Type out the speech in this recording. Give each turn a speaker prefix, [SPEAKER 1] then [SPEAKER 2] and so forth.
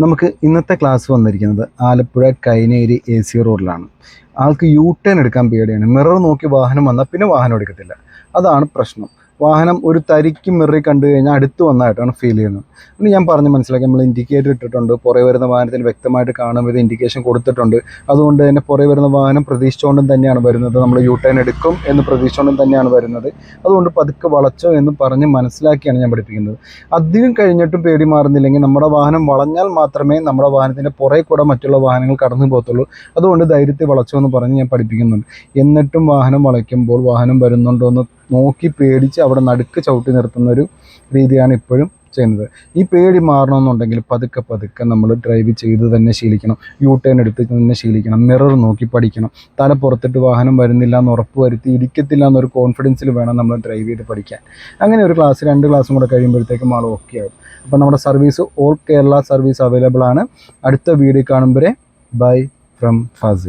[SPEAKER 1] നമുക്ക് ഇന്നത്തെ ക്ലാസ് വന്നിരിക്കുന്നത് ആലപ്പുഴ കൈനേരി എ സി റോഡിലാണ് ആൾക്ക് യു ടേൺ എടുക്കാൻ പേടിയാണ്. മിറർ നോക്കി വാഹനം വന്നാൽ പിന്നെ വാഹനം എടുക്കത്തില്ല. അതാണ് പ്രശ്നം. വാഹനം ഒരു തരിക്ക് മിറി കണ്ടു കഴിഞ്ഞാൽ അടുത്ത് വന്നതായിട്ടാണ് ഫീൽ ചെയ്യുന്നത്. ഇനി ഞാൻ പറഞ്ഞ് മനസ്സിലാക്കി നമ്മൾ ഇൻഡിക്കേറ്റർ ഇട്ടിട്ടുണ്ട്. പുറകെ വരുന്ന വാഹനത്തിന് വ്യക്തമായിട്ട് കാണുമ്പോൾ ഇത് ഇൻഡിക്കേഷൻ കൊടുത്തിട്ടുണ്ട്. അതുകൊണ്ട് തന്നെ പുറകെ വരുന്ന വാഹനം പ്രതീക്ഷിച്ചുകൊണ്ടും തന്നെയാണ് വരുന്നത്. നമ്മൾ യു ടേൺ എടുക്കും എന്ന് പ്രതീക്ഷിച്ചുകൊണ്ടും തന്നെയാണ് വരുന്നത്. അതുകൊണ്ട് പതുക്കെ വളച്ചോ എന്ന് പറഞ്ഞ് മനസ്സിലാക്കിയാണ് ഞാൻ പഠിപ്പിക്കുന്നത്. അധികം കഴിഞ്ഞിട്ടും പേടി മാറുന്നില്ലെങ്കിൽ നമ്മുടെ വാഹനം വളഞ്ഞാൽ മാത്രമേ നമ്മുടെ വാഹനത്തിന്റെ പുറകെ കൂടെ മറ്റുള്ള വാഹനങ്ങൾ കടന്നു പോകത്തുള്ളൂ. അതുകൊണ്ട് ധൈര്യത്തിൽ വളച്ചോ എന്ന് പറഞ്ഞ് ഞാൻ പഠിപ്പിക്കുന്നുണ്ട്. എന്നിട്ടും വാഹനം വളയ്ക്കുമ്പോൾ വാഹനം വരുന്നുണ്ടോ എന്ന് നോക്കി പേടിച്ച് അവിടെ നടുക്ക് ചവിട്ടി നിർത്തുന്ന ഒരു രീതിയാണ് ഇപ്പോഴും ചെയ്യുന്നത്. ഈ പേടി മാറണമെന്നുണ്ടെങ്കിൽ പതുക്കെ പതുക്കെ നമ്മൾ ഡ്രൈവ് ചെയ്ത് തന്നെ ശീലിക്കണം. യൂ ടേൺ എടുത്ത് തന്നെ ശീലിക്കണം. മിറർ നോക്കി പഠിക്കണം. തല പുറത്തിട്ട് വാഹനം വരുന്നില്ല എന്ന് ഉറപ്പ് വരുത്തി ഇരിക്കത്തില്ല എന്നൊരു കോൺഫിഡൻസിൽ വേണം നമ്മൾ ഡ്രൈവ് ചെയ്ത് പഠിക്കാൻ. അങ്ങനെ ഒരു ക്ലാസ് രണ്ട് ക്ലാസ്സും കൂടെ കഴിയുമ്പോഴത്തേക്കും ആൾ ഓക്കെ ആവും. അപ്പോൾ നമ്മുടെ service all Kerala service available ആണ്. അടുത്ത വീഡിയോ കാണുമ്പോൾ ബൈ ഫ്രം ഫാസി